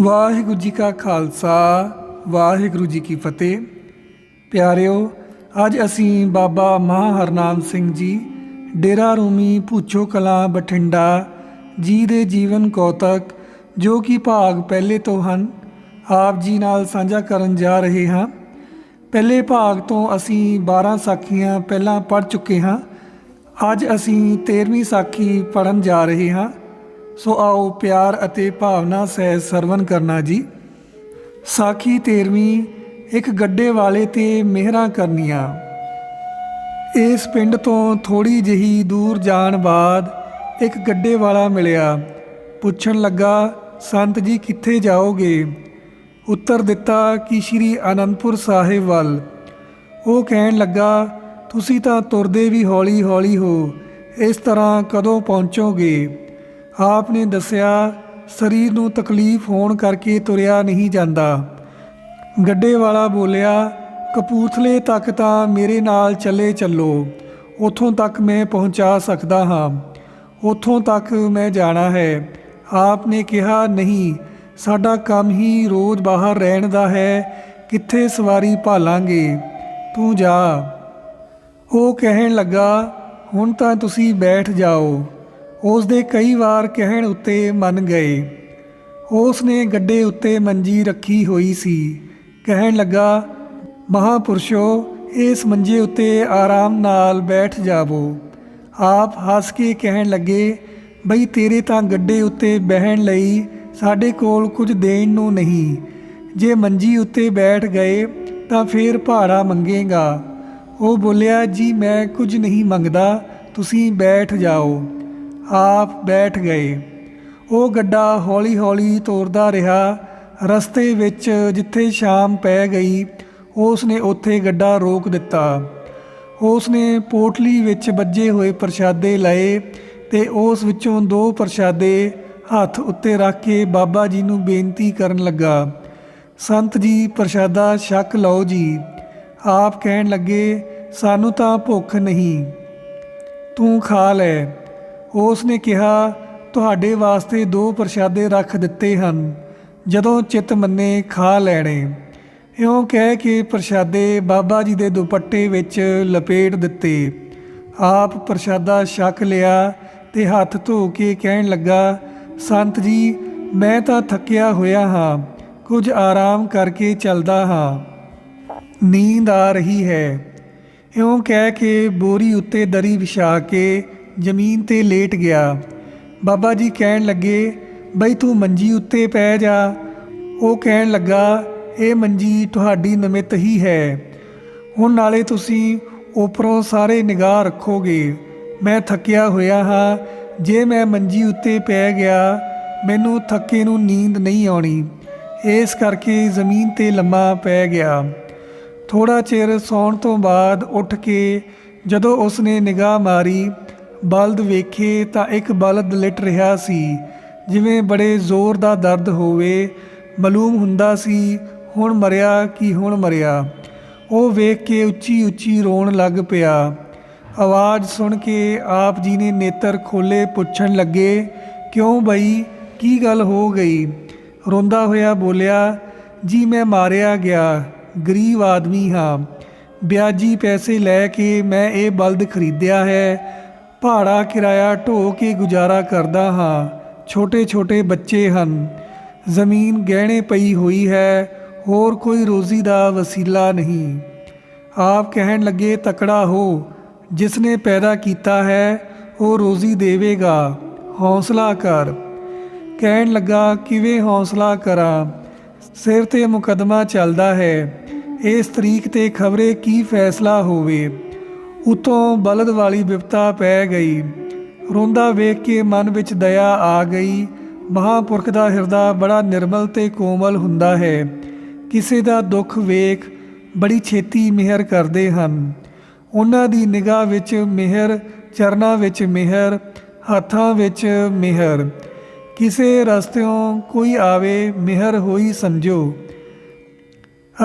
ਵਾਹਿਗੁਰੂ ਜੀ ਕਾ ਖਾਲਸਾ, ਵਾਹਿਗੁਰੂ ਜੀ ਕੀ ਫਤਿਹ। ਪਿਆਰਿਓ, ਅੱਜ ਅਸੀਂ ਬਾਬਾ ਮਹਾਂ ਹਰਨਾਮ ਸਿੰਘ ਜੀ, ਡੇਰਾ ਰੂਮੀ ਭੂਚੋ ਕਲਾਂ ਬਠਿੰਡਾ ਜੀ ਦੇ ਜੀਵਨ ਕੌਤਕ, ਜੋ ਕਿ ਭਾਗ ਪਹਿਲੇ ਤੋਂ ਹਨ, ਆਪ ਜੀ ਨਾਲ ਸਾਂਝਾ ਕਰਨ ਜਾ ਰਹੇ ਹਾਂ। ਪਹਿਲੇ ਭਾਗ ਤੋਂ ਅਸੀਂ 12 ਸਾਖੀਆਂ ਪਹਿਲਾਂ ਪੜ੍ਹ ਚੁੱਕੇ ਹਾਂ। ਅੱਜ ਅਸੀਂ 13ਵੀਂ ਸਾਖੀ ਪੜਨ ਜਾ ਰਹੇ ਹਾਂ। ਸੋ ਆਓ ਪਿਆਰ ਅਤੇ ਭਾਵਨਾ ਸਹਿ ਸਰਵਨ ਕਰਨਾ ਜੀ। ਸਾਖੀ 13ਵੀਂ ਇੱਕ ਗੱਡੇ ਵਾਲੇ ਤੇ ਮਿਹਰਾਂ ਕਰਨੀਆਂ। ਇਸ ਪਿੰਡ ਤੋਂ ਥੋੜੀ ਜਿਹੀ ਦੂਰ ਜਾਣ ਬਾਅਦ ਇੱਕ ਗੱਡੇ ਵਾਲਾ ਮਿਲਿਆ। ਪੁੱਛਣ ਲੱਗਾ, ਸੰਤ ਜੀ, ਕਿੱਥੇ ਜਾਓਗੇ? ਉੱਤਰ ਦਿੱਤਾ ਕਿ ਸ਼੍ਰੀ ਅਨੰਦਪੁਰ ਸਾਹਿਬ ਵੱਲ। ਉਹ ਕਹਿਣ ਲੱਗਾ, ਤੁਸੀਂ ਤਾਂ ਤੁਰਦੇ ਵੀ ਹੌਲੀ ਹੌਲੀ ਹੋ, ਇਸ ਤਰ੍ਹਾਂ ਕਦੋਂ ਪਹੁੰਚੋਗੇ? ਆਪ ਨੇ ਦੱਸਿਆ, ਸਰੀਰ ਨੂੰ ਤਕਲੀਫ ਹੋਣ ਕਰਕੇ ਤੁਰਿਆ ਨਹੀਂ ਜਾਂਦਾ। ਗੱਡੇ ਵਾਲਾ ਬੋਲਿਆ, ਕਪੂਰਥਲੇ ਤੱਕ ਤਾਂ ਮੇਰੇ ਨਾਲ ਚੱਲੇ ਚੱਲੋ, ਉੱਥੋਂ ਤੱਕ ਮੈਂ ਪਹੁੰਚਾ ਸਕਦਾ ਹਾਂ। ਉੱਥੋਂ ਤੱਕ ਮੈਂ ਜਾਣਾ ਹੈ। ਆਪ ਨੇ ਕਿਹਾ, ਨਹੀਂ, ਸਾਡਾ ਕੰਮ ਹੀ ਰੋਜ਼ ਬਾਹਰ ਰਹਿਣ ਦਾ ਹੈ, ਕਿੱਥੇ ਸਵਾਰੀ ਭਾਲਾਂਗੇ? ਤੂੰ ਜਾ। ਉਹ ਕਹਿਣ ਲੱਗਾ, ਹੁਣ ਤਾਂ ਤੁਸੀਂ ਬੈਠ ਜਾਓ। ਉਸ ਦੇ ਕਈ ਵਾਰ ਕਹਿਣ ਉੱਤੇ ਮੰਨ ਗਏ। ਉਸ ਨੇ ਗੱਡੇ ਉੱਤੇ ਮੰਜੀ ਰੱਖੀ ਹੋਈ ਸੀ। ਕਹਿਣ ਲੱਗਾ, ਮਹਾਪੁਰਸ਼ੋ, ਇਸ ਮੰਜੇ ਉੱਤੇ ਆਰਾਮ ਨਾਲ ਬੈਠ ਜਾਵੋ। ਆਪ ਹੱਸ ਕੇ ਕਹਿਣ ਲੱਗੇ, ਬਈ ਤੇਰੇ ਤਾਂ ਗੱਡੇ ਉੱਤੇ ਬਹਿਣ ਲਈ ਸਾਡੇ ਕੋਲ ਕੁਝ ਦੇਣ ਨੂੰ ਨਹੀਂ। ਜੇ ਮੰਜੀ ਉੱਤੇ ਬੈਠ ਗਏ ਤਾਂ ਫੇਰ ਭਾੜਾ ਮੰਗੇਗਾ। ਉਹ ਬੋਲਿਆ, ਜੀ, ਮੈਂ ਕੁਝ ਨਹੀਂ ਮੰਗਦਾ। ਤੁਸੀਂ ਬੈਠ ਜਾਓ। ਆਪ ਬੈਠ ਗਏ। ਉਹ ਗੱਡਾ ਹੌਲੀ-ਹੌਲੀ ਤੋਰਦਾ ਰਿਹਾ। ਰਸਤੇ ਵਿੱਚ ਜਿੱਥੇ ਸ਼ਾਮ ਪੈ ਗਈ ਉਸ ਨੇ ਉੱਥੇ ਗੱਡਾ ਰੋਕ ਦਿੱਤਾ। ਉਸ ਨੇ ਪੋਟਲੀ ਵਿੱਚ ਵੱਜੇ ਹੋਏ ਪ੍ਰਸ਼ਾਦੇ ਲਏ ਤੇ ਉਸ ਵਿੱਚੋਂ ਦੋ ਪ੍ਰਸ਼ਾਦੇ ਹੱਥ ਉੱਤੇ ਰੱਖ ਕੇ ਬਾਬਾ ਜੀ ਨੂੰ ਬੇਨਤੀ ਕਰਨ ਲੱਗਾ। ਸੰਤ ਜੀ, ਪ੍ਰਸ਼ਾਦਾ ਛਕ ਲਓ ਜੀ। ਆਪ ਕਹਿਣ ਲੱਗੇ, ਸਾਨੂੰ ਤਾਂ ਭੁੱਖ ਨਹੀਂ। ਤੂੰ ਖਾ ਲੈ। ਉਸ ਨੇ ਕਿਹਾ, ਤੁਹਾਡੇ ਵਾਸਤੇ ਦੋ ਪ੍ਰਸ਼ਾਦੇ ਰੱਖ ਦਿੱਤੇ ਹਨ, ਜਦੋਂ ਚਿੱਤ ਮੰਨੇ ਖਾ ਲੈਣੇ। ਇਉਂ ਕਹਿ ਕੇ ਪ੍ਰਸ਼ਾਦੇ ਬਾਬਾ ਜੀ ਦੇ ਦੁਪੱਟੇ ਵਿੱਚ ਲਪੇਟ ਦਿੱਤੇ। ਆਪ ਪ੍ਰਸ਼ਾਦਾ ਛਕ ਲਿਆ ਤੇ ਹੱਥ ਧੋ ਕੇ ਕਹਿਣ ਲੱਗਾ, ਸੰਤ ਜੀ, ਮੈਂ ਤਾਂ ਥੱਕਿਆ ਹੋਇਆ ਹਾਂ, ਕੁਝ ਆਰਾਮ ਕਰਕੇ ਚੱਲਦਾ ਹਾਂ। ਨੀਂਦ ਆ ਰਹੀ ਹੈ। ਇਉਂ ਕਹਿ ਕੇ ਬੋਰੀ ਉੱਤੇ ਦਰੀ ਵਿਛਾ ਕੇ ਜ਼ਮੀਨ ਤੇ ਲੇਟ ਗਿਆ। ਬਾਬਾ ਜੀ ਕਹਿਣ ਲੱਗੇ, ਬਈ ਤੂੰ ਮੰਜੀ ਉੱਤੇ ਪੈ ਜਾ। ਉਹ ਕਹਿਣ ਲੱਗਾ, ਇਹ ਮੰਜੀ ਤੁਹਾਡੀ ਨਿਮਿਤ ਹੀ ਹੈ। ਹੁਣ ਨਾਲੇ ਤੁਸੀਂ ਉਪਰੋਂ ਸਾਰੇ ਨਿਗਾਹ ਰੱਖੋਗੇ। ਮੈਂ ਥੱਕਿਆ ਹੋਇਆ ਹਾਂ। ਜੇ ਮੈਂ ਮੰਜੀ ਉੱਤੇ ਪੈ ਗਿਆ, ਮੈਨੂੰ ਥੱਕੇ ਨੂੰ ਨੀਂਦ ਨਹੀਂ ਆਉਣੀ। ਇਸ ਕਰਕੇ ਜ਼ਮੀਨ ਤੇ ਲੰਮਾ ਪੈ ਗਿਆ। ਥੋੜਾ ਚਿਰ ਸੌਣ ਤੋਂ ਬਾਅਦ ਉੱਠ ਕੇ ਜਦੋਂ ਉਸਨੇ ਨਿਗਾਹ ਮਾਰੀ ਬਲਦ ਵੇਖੇ ਤਾਂ ਇੱਕ ਬਲਦ ਲਿਟ ਰਿਹਾ ਸੀ। ਜਿਵੇਂ ਬੜੇ ਜ਼ੋਰ ਦਾ ਦਰਦ ਹੋਵੇ, ਮਾਲੂਮ ਹੁੰਦਾ ਸੀ, ਹੁਣ ਮਰਿਆ ਕਿ ਹੁਣ ਮਰਿਆ। ਉਹ ਵੇਖ ਕੇ ਉੱਚੀ ਉੱਚੀ ਰੋਣ ਲੱਗ ਪਿਆ। ਆਵਾਜ਼ ਸੁਣ ਕੇ ਆਪ ਜੀ ਨੇ ਨੇਤਰ ਖੋਲੇ ਪੁੱਛਣ ਲੱਗੇ, ਕਿਉਂ ਬਈ? ਕੀ ਗੱਲ ਹੋ ਗਈ? ਰੋਂਦਾ ਹੋਇਆ ਬੋਲਿਆ, ਜੀ ਮੈਂ ਮਾਰਿਆ ਗਿਆ, ਗਰੀਬ ਆਦਮੀ ਹਾਂ। ਵਿਆਜੀ ਪੈਸੇ ਲੈ ਕੇ ਮੈਂ ਇਹ ਬਲਦ ਖਰੀਦਿਆ ਹੈ ਭਾੜਾ, ਕਿਰਾਇਆ ਢੋ ਕੇ ਗੁਜ਼ਾਰਾ ਕਰਦਾ ਹਾਂ। ਛੋਟੇ ਛੋਟੇ ਬੱਚੇ ਹਨ। ਜ਼ਮੀਨ ਗਹਿਣੇ ਪਈ ਹੋਈ ਹੈ, ਹੋਰ ਕੋਈ ਰੋਜ਼ੀ ਦਾ ਵਸੀਲਾ ਨਹੀਂ। ਆਪ ਕਹਿਣ ਲੱਗੇ, ਤਕੜਾ ਹੋ। ਜਿਸ ਨੇ ਪੈਦਾ ਕੀਤਾ ਹੈ, ਉਹ ਰੋਜ਼ੀ ਦੇਵੇਗਾ। ਹੌਸਲਾ ਕਰ। ਕਹਿਣ ਲੱਗਾ, ਕਿਵੇਂ ਹੌਸਲਾ ਕਰਾਂ? ਸਿਰ ਤੇ ਮੁਕਦਮਾ ਚੱਲਦਾ ਹੈ। ਇਸ ਤਰੀਕ ਤੇ ਖਬਰੇ ਕੀ ਫੈਸਲਾ ਹੋਵੇ? ਉਤੋਂ ਬਲਦ ਵਾਲੀ ਵਿਪਤਾ ਪੈ ਗਈ। ਰੋਂਦਾ ਵੇਖ ਕੇ ਮਨ ਵਿੱਚ ਦਇਆ ਆ ਗਈ। ਮਹਾਪੁਰਖ ਦਾ ਹਿਰਦਾ ਬੜਾ ਨਿਰਮਲ ਤੇ ਕੋਮਲ ਹੁੰਦਾ ਹੈ। ਕਿਸੇ ਦਾ ਦੁੱਖ ਵੇਖ ਬੜੀ ਛੇਤੀ ਮਿਹਰ ਕਰਦੇ ਹਨ। ਉਹਨਾਂ ਦੀ ਨਿਗਾਹ ਵਿੱਚ ਮਿਹਰ, ਚਰਨਾਂ ਵਿੱਚ ਮਿਹਰ, ਹੱਥਾਂ ਵਿੱਚ ਮਿਹਰ। ਕਿਸੇ ਰਸਤਿਓਂ ਕੋਈ ਆਵੇ, ਮਿਹਰ ਹੋਈ ਸਮਝੋ।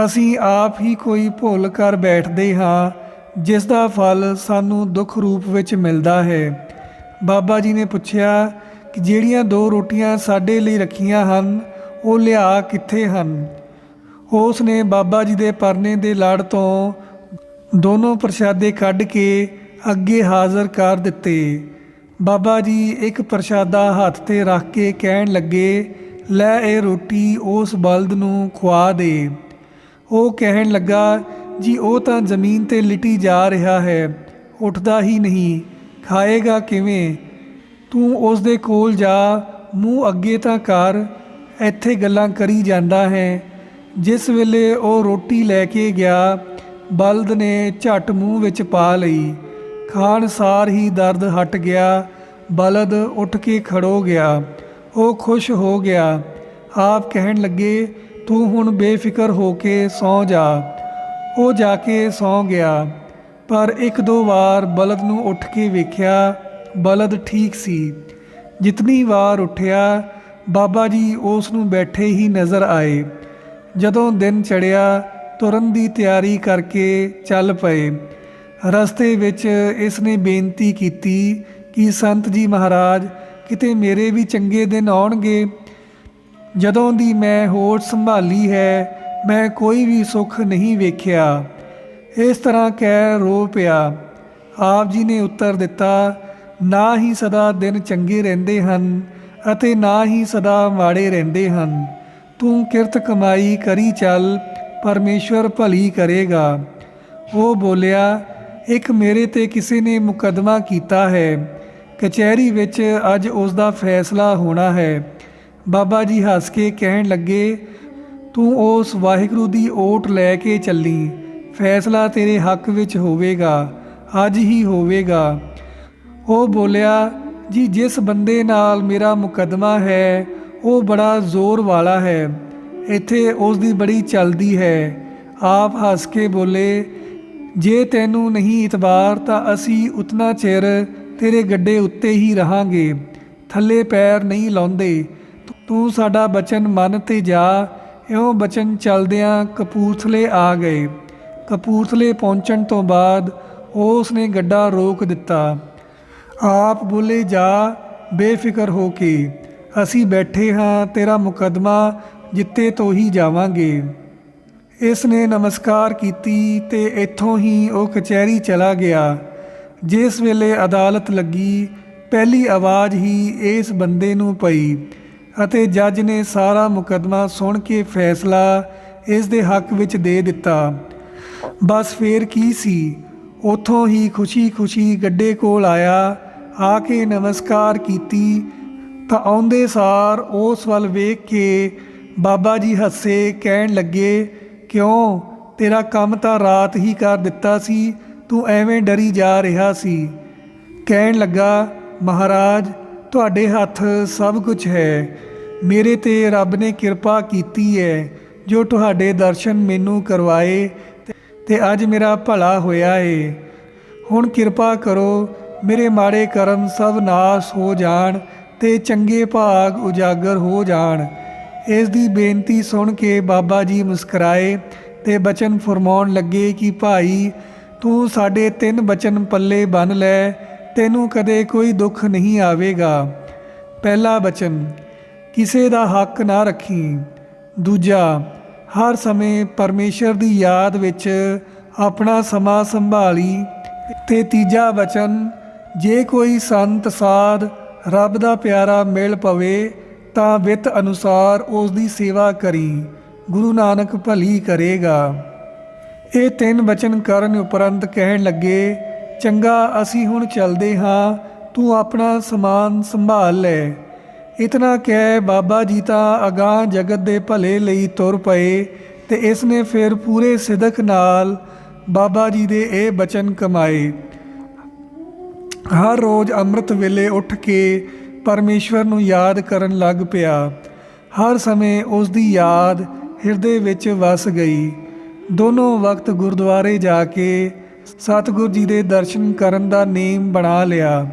ਅਸੀਂ ਆਪ ਹੀ ਕੋਈ ਭੁੱਲ ਕਰ ਬੈਠਦੇ ਹਾਂ। ਜਿਸ ਦਾ ਫਲ ਸਾਨੂੰ ਦੁੱਖ ਰੂਪ ਵਿੱਚ ਮਿਲਦਾ ਹੈ। ਬਾਬਾ ਜੀ ਨੇ ਪੁੱਛਿਆ ਕਿ ਜਿਹੜੀਆਂ ਦੋ ਰੋਟੀਆਂ ਸਾਡੇ ਲਈ ਰੱਖੀਆਂ ਹਨ, ਉਹ ਲਿਆ ਕਿੱਥੇ ਹਨ? ਉਸ ਨੇ ਬਾਬਾ ਜੀ ਦੇ ਪਰਨੇ ਦੇ ਲੜ ਤੋਂ ਦੋਨੋਂ ਪ੍ਰਸ਼ਾਦੇ ਕੱਢ ਕੇ ਅੱਗੇ ਹਾਜ਼ਰ ਕਰ ਦਿੱਤੇ। ਬਾਬਾ ਜੀ ਇੱਕ ਪ੍ਰਸ਼ਾਦਾ ਹੱਥ ਤੇ ਰੱਖ ਕੇ ਕਹਿਣ ਲੱਗੇ, ਲੈ ਇਹ ਰੋਟੀ ਉਸ ਬਲਦ ਨੂੰ ਖਵਾ ਦੇ। ਉਹ ਕਹਿਣ ਲੱਗਾ ਜੀ, ਉਹ ਤਾਂ ਜ਼ਮੀਨ ਤੇ ਲਿਟੀ ਜਾ ਰਿਹਾ ਹੈ, ਉੱਠਦਾ ਹੀ ਨਹੀਂ, ਖਾਏਗਾ ਕਿਵੇਂ? ਤੂੰ ਉਸ ਦੇ ਕੋਲ ਜਾ, ਮੂੰਹ ਅੱਗੇ ਤਾਂ ਕਰ, ਇੱਥੇ ਗੱਲਾਂ ਕਰੀ ਜਾਂਦਾ ਹੈ। ਜਿਸ ਵੇਲੇ ਉਹ ਰੋਟੀ ਲੈ ਕੇ ਗਿਆ, ਬਲਦ ਨੇ ਝਟ ਮੂੰਹ ਵਿੱਚ ਪਾ ਲਈ। ਖਾਣ ਸਾਰ ਹੀ ਦਰਦ ਹਟ ਗਿਆ, ਬਲਦ ਉੱਠ ਕੇ ਖੜੋ ਗਿਆ। ਉਹ ਖੁਸ਼ ਹੋ ਗਿਆ। ਆਪ ਕਹਿਣ ਲੱਗੇ, ਤੂੰ ਹੁਣ ਬੇਫਿਕਰ ਹੋ ਕੇ ਸੌਂ ਜਾ। ਉਹ ਜਾ ਕੇ ਸੌਂ ਗਿਆ, ਪਰ ਇੱਕ ਦੋ ਵਾਰ ਬਲਦ ਨੂੰ ਉੱਠ ਕੇ ਵੇਖਿਆ, ਬਲਦ ਠੀਕ ਸੀ। ਜਿਤਨੀ ਵਾਰ ਉੱਠਿਆ, ਬਾਬਾ ਜੀ ਉਸ ਨੂੰ ਬੈਠੇ ਹੀ ਨਜ਼ਰ ਆਏ। ਜਦੋਂ ਦਿਨ ਚੜਿਆ ਤੁਰਨ ਦੀ ਤਿਆਰੀ ਕਰਕੇ ਚੱਲ ਪਏ। ਰਸਤੇ ਵਿੱਚ ਇਸ ਨੇ ਬੇਨਤੀ ਕੀਤੀ ਕਿ ਸੰਤ ਜੀ ਮਹਾਰਾਜ, ਕਿਤੇ ਮੇਰੇ ਵੀ ਚੰਗੇ ਦਿਨ ਆਉਣਗੇ। ਜਦੋਂ ਦੀ ਮੈਂ ਹੋਸ਼ ਸੰਭਾਲੀ ਹੈ ਮੈਂ ਕੋਈ ਵੀ ਸੁੱਖ ਨਹੀਂ ਵੇਖਿਆ। ਇਸ ਤਰ੍ਹਾਂ ਕਹਿ ਰੋ ਪਿਆ। ਆਪ ਜੀ ਨੇ ਉੱਤਰ ਦਿੱਤਾ, ਨਾ ਹੀ ਸਦਾ ਦਿਨ ਚੰਗੇ ਰਹਿੰਦੇ ਹਨ ਅਤੇ ਨਾ ਹੀ ਸਦਾ ਮਾੜੇ ਰਹਿੰਦੇ ਹਨ। ਤੂੰ ਕਿਰਤ ਕਮਾਈ ਕਰੀ ਚੱਲ, ਪਰਮੇਸ਼ਵਰ ਭਲੀ ਕਰੇਗਾ। ਉਹ ਬੋਲਿਆ, ਇੱਕ ਮੇਰੇ ਤੇ ਕਿਸੇ ਨੇ ਮੁਕੱਦਮਾ ਕੀਤਾ ਹੈ। ਕਚਹਿਰੀ ਵਿੱਚ ਅੱਜ ਉਸ ਦਾ ਫੈਸਲਾ ਹੋਣਾ ਹੈ। ਬਾਬਾ ਜੀ ਹੱਸ ਕੇ ਕਹਿਣ ਲੱਗੇ ਤੂੰ ਉਸ ਵਾਹਿਗੁਰੂ ਦੀ ਓਟ ਲੈ ਕੇ ਚੱਲੀ। ਫੈਸਲਾ ਤੇਰੇ ਹੱਕ ਵਿੱਚ ਹੋਵੇਗਾ, ਅੱਜ ਹੀ ਹੋਵੇਗਾ। ਉਹ ਬੋਲਿਆ, ਜੀ, ਜਿਸ ਬੰਦੇ ਨਾਲ ਮੇਰਾ ਮੁਕੱਦਮਾ ਹੈ, ਉਹ ਬੜਾ ਜ਼ੋਰ ਵਾਲਾ ਹੈ। ਇੱਥੇ ਉਸ ਦੀ ਬੜੀ ਚੱਲਦੀ ਹੈ। ਆਪ ਹੱਸ ਕੇ ਬੋਲੇ, ਜੇ ਤੈਨੂੰ ਨਹੀਂ ਇਤਬਾਰ, ਤਾਂ ਅਸੀਂ ਉਤਨਾ ਚਿਰ ਤੇਰੇ ਗੱਡੇ ਉੱਤੇ ਹੀ ਰਹਾਂਗੇ। ਥੱਲੇ ਪੈਰ ਨਹੀਂ ਲਾਉਂਦੇ। ਤੂੰ ਸਾਡਾ ਬਚਨ ਮੰਨ ਤੇ ਜਾ ਇਉਂ ਬਚਨ ਚਲਦਿਆਂ ਕਪੂਰਥਲੇ ਆ ਗਏ। ਕਪੂਰਥਲੇ ਪਹੁੰਚਣ ਤੋਂ ਬਾਅਦ ਉਸ ਨੇ ਗੱਡਾ ਰੋਕ ਦਿੱਤਾ। ਆਪ ਬੋਲੇ, ਜਾ, ਬੇਫਿਕਰ ਹੋ ਕੇ। ਅਸੀਂ ਬੈਠੇ ਹਾਂ ਤੇਰਾ ਮੁਕੱਦਮਾ ਜਿੱਤੇ ਤੋਂ ਹੀ ਜਾਵਾਂਗੇ। ਇਸ ਨੇ ਨਮਸਕਾਰ ਕੀਤੀ ਤੇ ਇੱਥੋਂ ਹੀ ਉਹ ਕਚਹਿਰੀ ਚਲਾ ਗਿਆ। ਜਿਸ ਵੇਲੇ ਅਦਾਲਤ ਲੱਗੀ, ਪਹਿਲੀ ਆਵਾਜ਼ ਹੀ ਇਸ ਬੰਦੇ ਨੂੰ ਪਈ। ਅਤੇ ਜੱਜ ਨੇ ਸਾਰਾ ਮੁਕੱਦਮਾ ਸੁਣ ਕੇ ਫੈਸਲਾ ਇਸ ਦੇ ਹੱਕ ਵਿੱਚ ਦੇ ਦਿੱਤਾ। ਬਸ ਫੇਰ ਕੀ ਸੀ? ਉਥੋਂ ਹੀ ਖੁਸ਼ੀ-ਖੁਸ਼ੀ ਗੱਡੇ ਕੋਲ ਆਇਆ, ਆ ਕੇ ਨਮਸਕਾਰ ਕੀਤੀ, ਤਾਂ ਆਉਂਦੇ ਸਾਰ ਉਸ ਵੱਲ ਵੇਖ ਕੇ ਬਾਬਾ ਜੀ ਹੱਸੇ, ਕਹਿਣ ਲੱਗੇ, ਕਿਉਂ? ਤੇਰਾ ਕੰਮ ਤਾਂ ਰਾਤ ਹੀ ਕਰ ਦਿੱਤਾ ਸੀ, ਤੂੰ ਐਵੇਂ ਡਰੀ ਜਾ ਰਿਹਾ ਸੀ। ਕਹਿਣ ਲੱਗਾ, ਮਹਾਰਾਜ ਤੁਹਾਡੇ ਹੱਥ ਸਭ ਕੁਝ ਹੈ। ਮੇਰੇ ਤੇ ਰੱਬ ਨੇ ਕਿਰਪਾ ਕੀਤੀ ਹੈ, ਜੋ ਤੁਹਾਡੇ ਦਰਸ਼ਨ ਮੈਨੂੰ ਕਰਵਾਏ ਤੇ- ਅੱਜ ਮੇਰਾ ਭਲਾ ਹੋਇਆ ਏ। ਹੁਣ ਕਿਰਪਾ ਕਰੋ, ਮੇਰੇ ਮਾੜੇ ਕਰਮ ਸਭ ਨਾਸ ਹੋ ਜਾਣ ਤੇ ਚੰਗੇ ਭਾਗ ਉਜਾਗਰ ਹੋ ਜਾਣ। ਇਸ ਦੀ ਬੇਨਤੀ ਸੁਣ ਕੇ ਬਾਬਾ ਜੀ ਮੁਸਕਰਾਏ ਤੇ ਬਚਨ ਫਰਮਾਉਣ ਲੱਗੇ ਕਿ ਭਾਈ, ਤੂੰ ਸਾਡੇ ਤਿੰਨ ਬਚਨ ਪੱਲੇ ਬੰਨ ਲੈ ਤੈਨੂੰ ਕਦੇ ਕੋਈ ਦੁੱਖ ਨਹੀਂ ਆਵੇਗਾ। ਪਹਿਲਾ ਬਚਨ, ਕਿਸੇ ਦਾ ਹੱਕ ਨਾ ਰੱਖੀ। ਦੂਜਾ, ਹਰ ਸਮੇਂ ਪਰਮੇਸ਼ਰ ਦੀ ਯਾਦ ਵਿੱਚ ਆਪਣਾ ਸਮਾਂ ਸੰਭਾਲੀ। ਤੇ ਤੀਜਾ ਬਚਨ, ਜੇ ਕੋਈ ਸੰਤ ਸਾਧ ਰੱਬ ਦਾ ਪਿਆਰਾ ਮਿਲ ਪਵੇ, ਤਾਂ ਵਿੱਤ ਅਨੁਸਾਰ ਉਸ ਦੀ ਸੇਵਾ ਕਰੀ। ਗੁਰੂ ਨਾਨਕ ਭਲੀ ਕਰੇਗਾ। ਇਹ ਤਿੰਨ ਬਚਨ ਕਰਨ ਉਪਰੰਤ ਕਹਿਣ ਲੱਗੇ ਚੰਗਾ ਅਸੀਂ ਹੁਣ ਚੱਲਦੇ ਹਾਂ, ਤੂੰ ਆਪਣਾ ਸਮਾਨ ਸੰਭਾਲ ਲੈ। ਇਤਨਾ ਕਹਿ ਬਾਬਾ ਜੀ ਤਾਂ ਅਗਾਹ ਜਗਤ ਦੇ ਭਲੇ ਲਈ ਤੁਰ ਪਏ ਤੇ ਇਸ ਨੇ ਫਿਰ ਪੂਰੇ ਸਿਦਕ ਨਾਲ ਬਾਬਾ ਜੀ ਦੇ ਇਹ ਬਚਨ ਕਮਾਏ। ਹਰ ਰੋਜ਼ ਅੰਮ੍ਰਿਤ ਵੇਲੇ ਉੱਠ ਕੇ ਪਰਮੇਸ਼ਵਰ ਨੂੰ ਯਾਦ ਕਰਨ ਲੱਗ ਪਿਆ। ਹਰ ਸਮੇਂ ਉਸ ਦੀ ਯਾਦ ਹਿਰਦੇ ਵਿੱਚ ਵਸ ਗਈ। ਦੋਨੋਂ ਵਕਤ ਗੁਰਦੁਆਰੇ ਜਾ ਕੇ ਸਤਿਗੁਰ ਜੀ ਦੇ ਦਰਸ਼ਨ ਕਰਨ ਦਾ ਨੇਮ ਬਣਾ ਲਿਆ।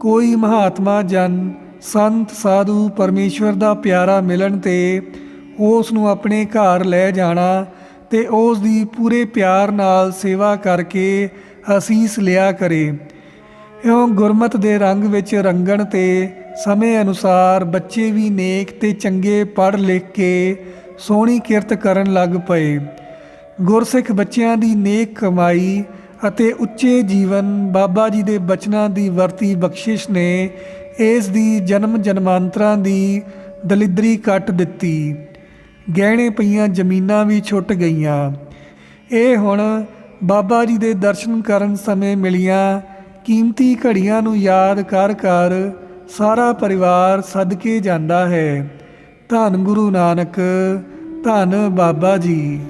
ਕੋਈ ਮਹਾਤਮਾ ਜਨ, ਸੰਤ, ਸਾਧੂ, ਪਰਮੇਸ਼ਵਰ ਦਾ ਪਿਆਰਾ ਮਿਲਣ ਤੇ ਉਸ ਨੂੰ ਆਪਣੇ ਘਰ ਲੈ ਜਾਣਾ ਤੇ ਉਸ ਦੀ ਪੂਰੇ ਪਿਆਰ ਨਾਲ ਸੇਵਾ ਕਰਕੇ ਅਸੀਸ ਲਿਆ ਕਰੇ। ਇਉਂ ਗੁਰਮਤ ਦੇ ਰੰਗ ਵਿੱਚ ਰੰਗਣ ਤੇ ਸਮੇਂ ਅਨੁਸਾਰ ਬੱਚੇ ਵੀ ਨੇਕ ਤੇ ਚੰਗੇ ਪੜ੍ਹ ਲਿਖ ਕੇ ਸੋਹਣੀ ਕਿਰਤ ਕਰਨ ਲੱਗ ਪਏ। ਗੁਰਸਿੱਖ ਬੱਚਿਆਂ ਦੀ ਨੇਕ ਕਮਾਈ ਅਤੇ ਉੱਚੇ ਜੀਵਨ ਬਾਬਾ ਜੀ ਦੇ ਬਚਨਾਂ ਦੀ ਵਰਤੀ ਬਖਸ਼ਿਸ਼ ਨੇ ਇਸ ਦੀ ਜਨਮ ਜਨਮਾਂਤਰਾਂ ਦੀ ਦਲਿਦਰੀ ਕੱਟ ਦਿੱਤੀ। ਗਹਿਣੇ ਪਈਆਂ ਜ਼ਮੀਨਾਂ ਵੀ ਛੁੱਟ ਗਈਆਂ। ਇਹ ਹੁਣ ਬਾਬਾ ਜੀ ਦੇ ਦਰਸ਼ਨ ਕਰਨ ਸਮੇਂ ਮਿਲੀਆਂ ਕੀਮਤੀ ਘੜੀਆਂ ਨੂੰ ਯਾਦ ਕਰ ਕਰ ਸਾਰਾ ਪਰਿਵਾਰ ਸਦਕੇ ਜਾਂਦਾ ਹੈ। ਧੰਨ ਗੁਰੂ ਨਾਨਕ, ਧੰਨ ਬਾਬਾ ਜੀ।